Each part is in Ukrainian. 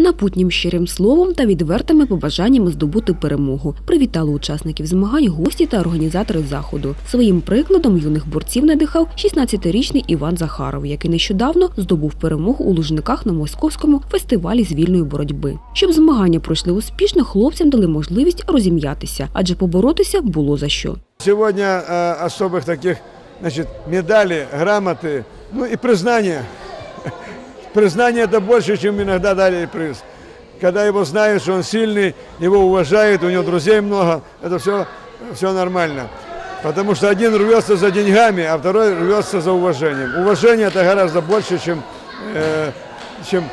Напутнім щирим словом та відвертими побажаннями здобути перемогу привітали учасників змагань гості та організатори заходу. Своїм прикладом юних борців надихав 16-річний Іван Захаров, який нещодавно здобув перемогу у Лужниках на московському фестивалі з вільної боротьби. Щоб змагання пройшли успішно, хлопцям дали можливість розім'ятися, адже поборотися було за що. Сегодня э, особых таких значит, медалей, грамоты, ну и признание. Признание это больше, чем иногда дали приз. Когда его знают, что он сильный, его уважают, у него друзей много, это все, все нормально. Потому что один рвется за деньгами, а второй рвется за уважением. Уважение это гораздо больше, чем, э, чем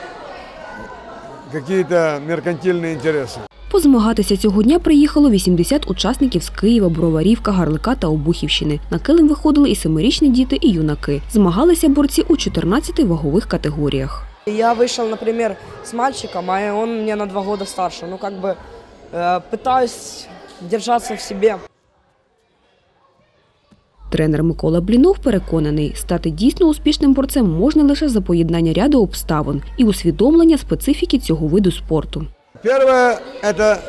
какие-то меркантильные интересы. Позмагатися цього дня приїхало 80 учасників з Києва, Броварів, Кагарлика та Обухівщини. На килим виходили і семирічні діти, і юнаки. Змагалися борці у 14 вагових категоріях. Я вышел, например, с мальчиком, а он мне на два года старше. Ну, как бы э, пытаюсь держаться в себе. Тренер Микола Блінов переконаний, стати дійсно успішним борцем можна лише за поєднання ряду обставин і усвідомлення специфіки цього виду спорту. Первое – это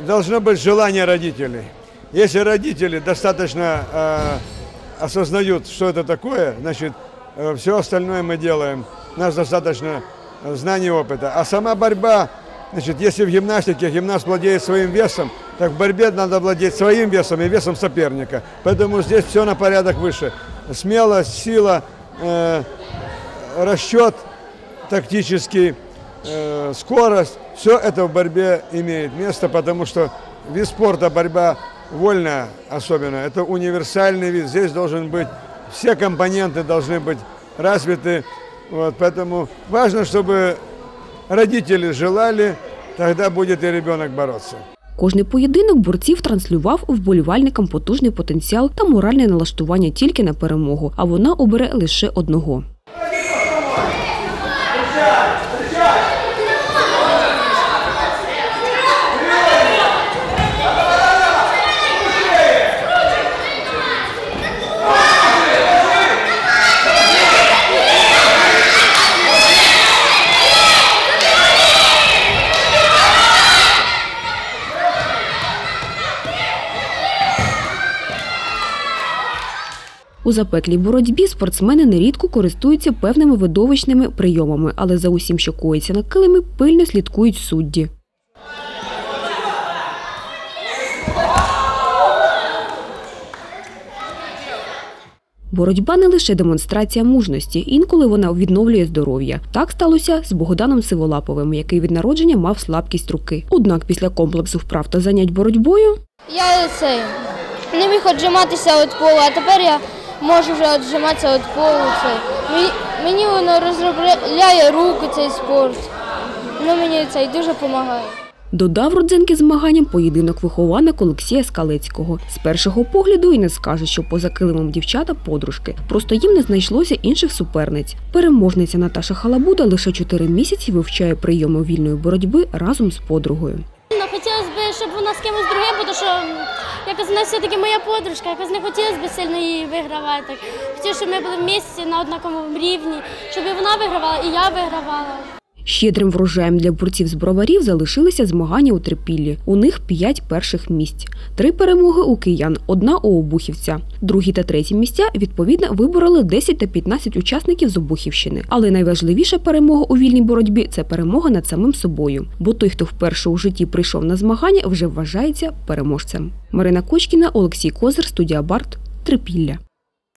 должно быть желание родителей. Если родители достаточно э, осознают, что это такое, значит, все остальное мы делаем. У нас достаточно э, знаний и опыта. А сама борьба, значит, если в гимнастике гимнаст владеет своим весом, так в борьбе надо владеть своим весом и весом соперника. Поэтому здесь все на порядок выше. Смелость, сила, э, расчет тактический, э, скорость, все это в борьбе имеет место, потому что вид спорта, борьба вольная особенно, это универсальный вид. Здесь должен быть, все компоненты должны быть развиты. Вот, поэтому важно, чтобы родители желали, тогда будет и ребенок бороться. Кожний поєдинок борців транслював вболівальникам потужний потенціал та моральне налаштування тільки на перемогу, а вона обере лише одного. У запеклій боротьбі спортсмени нерідко користуються певними видовищними прийомами, але за усім, що коїться на килимі, пильно слідкують судді. Боротьба не лише демонстрація мужності, інколи вона відновлює здоров'я. Так сталося з Богданом Сиволаповим, який від народження мав слабкість руки. Однак після комплексу вправ та занять боротьбою Я цей не міг віджиматися від полу, а тепер я можу вже віджиматися від полу. Мені, мені воно розробляє руки цей спорт. Ну мені це дуже допомагає. Додав родзинки змаганням поєдинок вихованок Олексія Скалецького. З першого погляду і не скаже, що поза килимом дівчата подружки. Просто їм не знайшлося інших суперниць. Переможниця Наташа Халабуда лише чотири місяці вивчає прийоми вільної боротьби разом з подругою. Ну, хотілося б, щоб вона з кимось другим, тому що якось вона все-таки моя подружка, якось не хотілося б сильно її вигравати. Хотів, щоб ми були в місці на однаковому рівні, щоб і вона вигравала, і я вигравала. Щедрим врожаєм для борців з броварів залишилися змагання у Трипіллі. У них п'ять перших місць. Три перемоги у киян, одна у обухівця. Другі та треті місця відповідно вибороли 10 та 15 учасників з Обухівщини. Але найважливіша перемога у вільній боротьбі це перемога над самим собою. Бо той, хто вперше у житті прийшов на змагання, вже вважається переможцем. Марина Кочкіна, Олексій Козир, студія Барт, Трипілля.